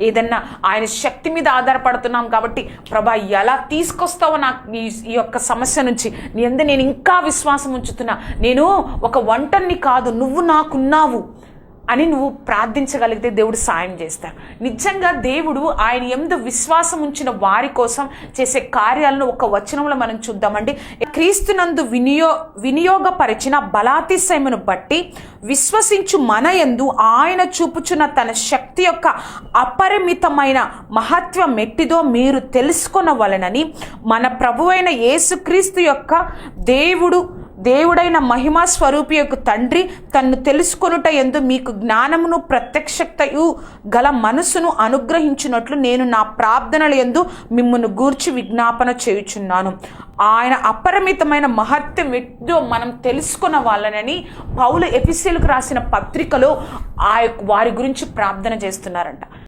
ఏదన్నా ఆయన శక్తి మీద ఆధారపడుతున్నాం కాబట్టి ప్రభా ఎలా తీసుకొస్తావో నాకు ఈ యొక్క సమస్య నుంచి? నీ అందు నేను ఇంకా విశ్వాసం ఉంచుతున్నా. నేను ఒక వంటని కాదు నువ్వు నాకున్నావు. అని నువ్వు ప్రార్థించగలిగితే దేవుడు సాయం చేస్తాడు. నిజంగా దేవుడు ఆయన ఎందు విశ్వాసం ఉంచిన వారి కోసం చేసే కార్యాలను ఒక వచనంలో మనం చూద్దామండి. క్రీస్తునందు వినియో వినియోగపరిచిన బలాతిశయమును బట్టి విశ్వసించు మన ఎందు ఆయన చూపుచున్న తన శక్తి యొక్క అపరిమితమైన మహత్వం ఎట్టిదో మీరు తెలుసుకొనవలనని మన ప్రభువైన యేసుక్రీస్తు యొక్క దేవుడు దేవుడైన మహిమా స్వరూపి యొక్క తండ్రి తన్ను తెలుసుకొనుట ఎందు మీకు జ్ఞానమును ప్రత్యక్షతయు గల మనసును అనుగ్రహించినట్లు నేను నా ప్రార్థనల ఎందు మిమ్మల్ని గూర్చి విజ్ఞాపన చేయుచున్నాను. ఆయన అపరిమితమైన మహత్యం ఎట్టో మనం తెలుసుకున్న వాళ్ళనని పౌలు ఎపిసిల్కు రాసిన పత్రికలో ఆ వారి గురించి ప్రార్థన చేస్తున్నారంట.